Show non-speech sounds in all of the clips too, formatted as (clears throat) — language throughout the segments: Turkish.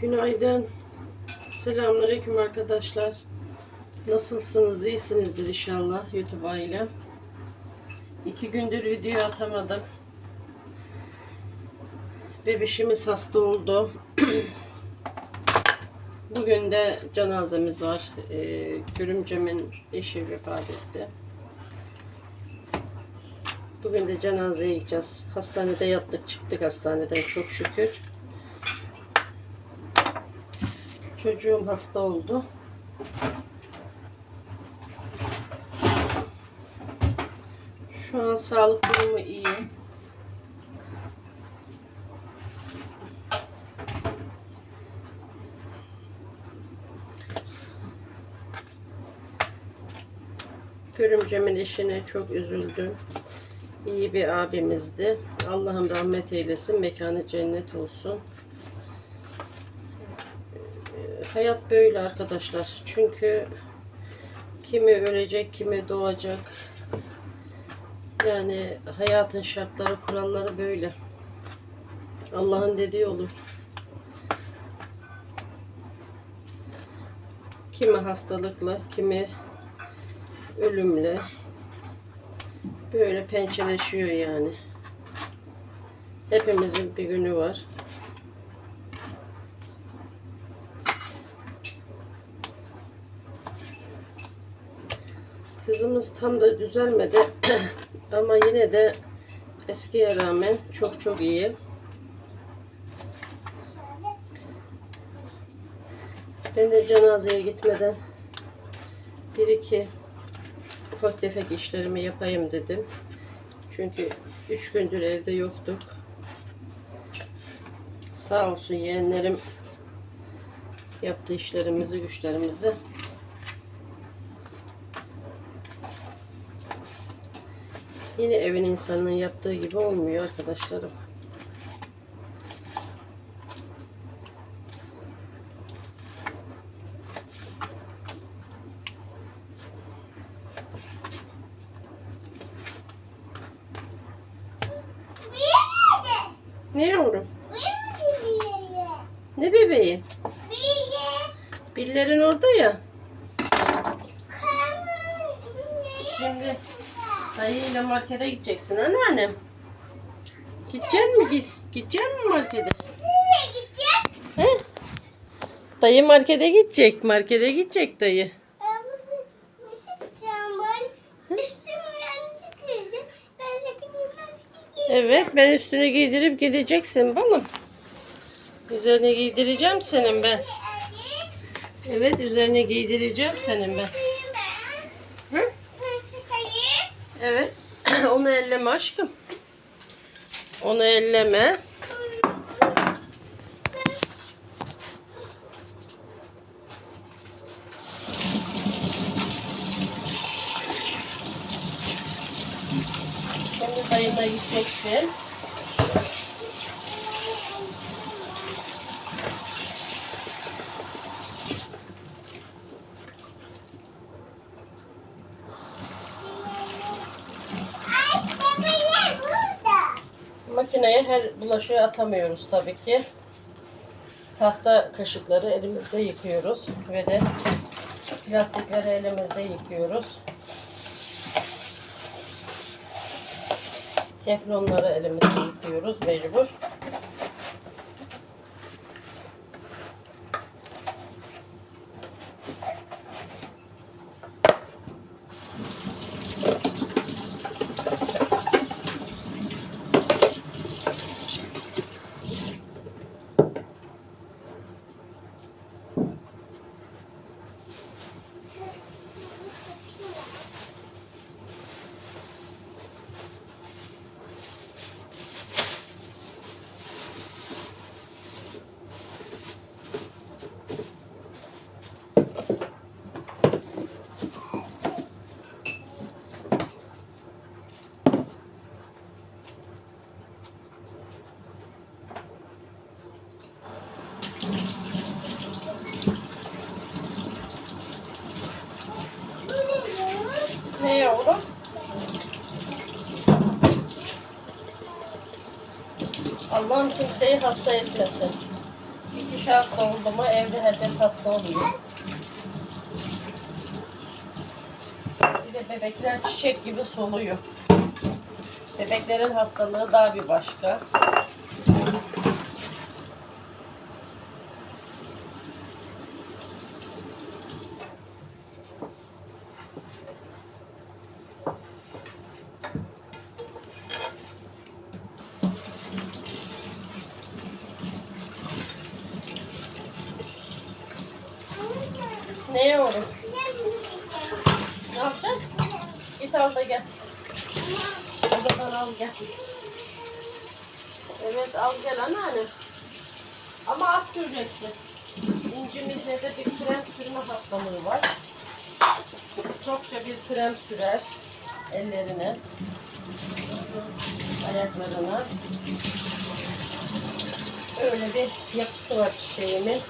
Günaydın. Selamünaleyküm arkadaşlar. Nasılsınız? İyisinizdir inşallah YouTube ailem. İki gündür video atamadım. Bebişimiz hasta oldu. (clears throat) Bugün de cenazemiz var. Ee, görümcemin eşi vefat etti. Bugün de cenazeye gideceğiz. Hastanede yattık çıktık hastaneden çok şükür. Çocuğum hasta oldu. Şu an sağlık durumu iyi. Görümcemin eşine çok üzüldüm. İyi bir abimizdi. Allah'ım rahmet eylesin, mekanı cennet olsun. Hayat böyle arkadaşlar. Çünkü kimi ölecek, kimi doğacak. Yani hayatın şartları, kuralları böyle. Allah'ın dediği olur. Kimi hastalıkla, kimi ölümle. Böyle pençeleşiyor yani. Hepimizin bir günü var. Kızımız tam da düzelmedi (clears throat) ama yine de eskiye rağmen çok çok iyi. Ben de cenazeye gitmeden bir iki ufak tefek işlerimi yapayım dedim. Çünkü üç gündür evde yoktuk. Sağ olsun yeğenlerim yaptı işlerimizi, güçlerimizi. Yine evin insanının yaptığı gibi olmuyor arkadaşlarım. Ne yavrum? Ne bebeği? Billerin orada ya. Şimdi dayıyla markete gideceksin anneannem. Gidecek mi? Gidecek mi markete? He? Dayı markete gidecek. Markete gidecek dayı. Evet ben üstünü giydirip gideceksin balım. Üzerine giydireceğim senin ben. Evet üzerine giydireceğim senin ben. Evet. (clears throat) Onu elleme aşkım. Onu elleme. Şimdi dayıma gideceksin. Makineye her bulaşığı atamıyoruz tabii ki. Tahta kaşıkları elimizde yıkıyoruz ve de plastikleri elimizde yıkıyoruz. Teflonları elimizde yıkıyoruz mecbur. Ne yavrum? Allah'ım kimseyi hasta etmesin. Bir kişi hasta oldu mu evde herkes hasta oluyor. Bir de bebekler çiçek gibi soluyor. Bebeklerin hastalığı daha bir başka. Ne yavrum? Ne yapacaksın? Git al da gel. Odadan al gel. Evet al gel anneanne. Ama az süreceksin. İncimizde de bir krem sürme hastalığı var. Çokça bir krem sürer ellerine, ayaklarına. Öyle bir yapısı var çiçeğimin.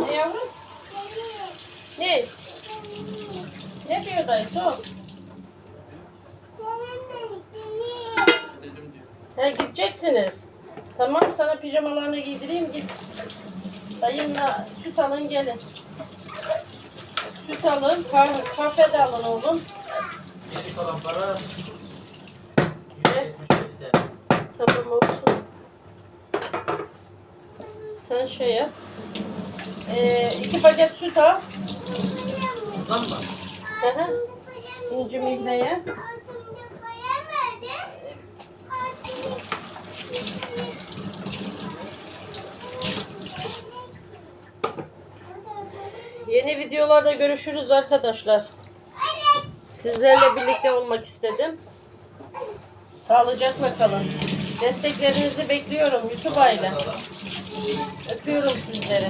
Ne yavrum? Ne? Ne diyor dayısı o? Dedim diyor. He gideceksiniz. Tamam sana pijamalarını giydireyim git. Dayımla süt alın gelin. Süt alın, kahve, kahve de alın oğlum. Geri kalan para Ne? 175 TL. Tamam olsun. Sen şey yap. Ee, iki paket süt al. Bundan mı? İnci mihreye. Yeni videolarda görüşürüz arkadaşlar. Sizlerle birlikte olmak istedim. Sağlıcakla kalın. Desteklerinizi bekliyorum YouTube aile. Öpüyorum sizleri.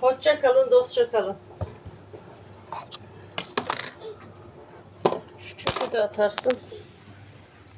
Hoşça kalın, dostça kalın. Şu çöpü de atarsın.